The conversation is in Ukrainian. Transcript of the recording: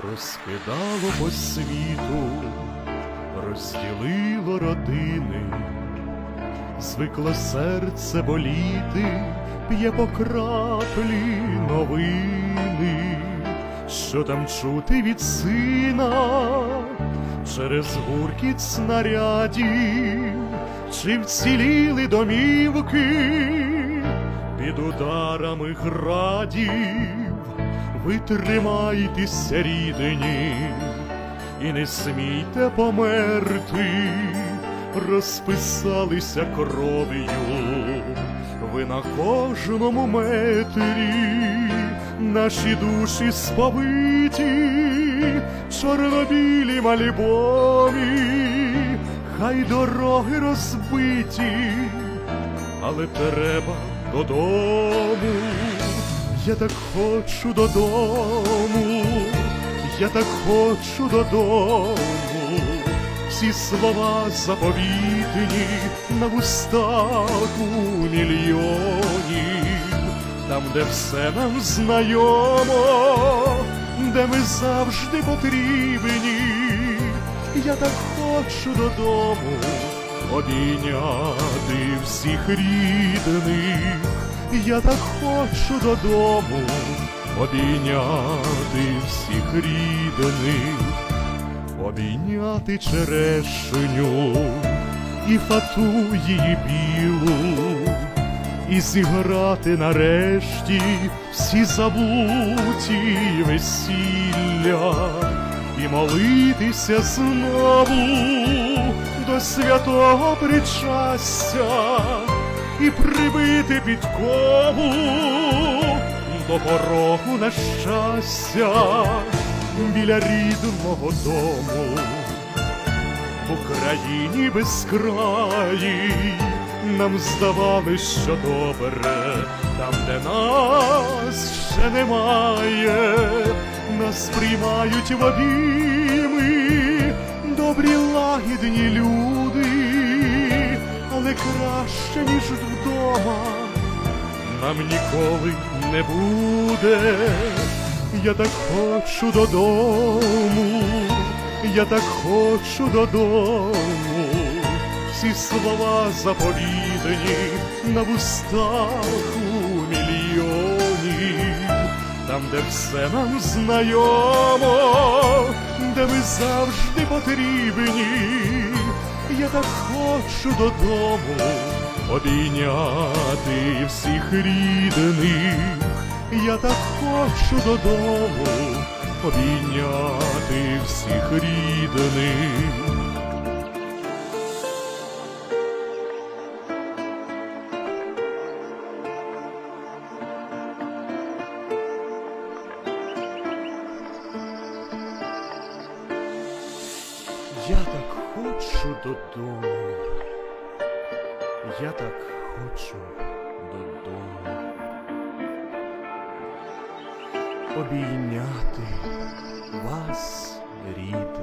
розкидало по світу, розділило родини, звикло серце боліти, п'є по краплі новини, що там чути від сина через гуркіт снарядів, чи вціліли домівки під ударами градів, ви тримайтеся, рідні, і не смійте померти, розписалися кров'ю, ви на кожному метрі, наші душі сповиті, чорнобілі альбомі, хай дороги розбиті, але треба додому. Я так хочу додому, я так хочу додому. Всі слова заповітні на вустах у мільйонів, там, де все нам знайомо, де ми завжди потрібні. Я так хочу додому обійняти всіх рідних. Я так хочу додому обійняти всіх рідних, обійняти черешню і фату її білу, і зіграти нарешті всі забуті весілля, і молитися знову до святого причастя і прибити підкову до порогу на щастя біля рідного дому. В Україні безкраї нам здавалось, що добре, там, де нас ще немає, нас приймають в обійми добрі лагідні люди, але краще, ніж вдома, нам ніколи не буде. Я так хочу додому, я так хочу додому, всі слова заповідані на вустах у мільйонів, там, де все нам знайомо, де ми завжди потрібні. Я так хочу додому обійняти всіх рідних. Я так хочу додому обійняти всіх рідних. Я так хочу додому. Я так хочу додому. Обійняти вас, рід.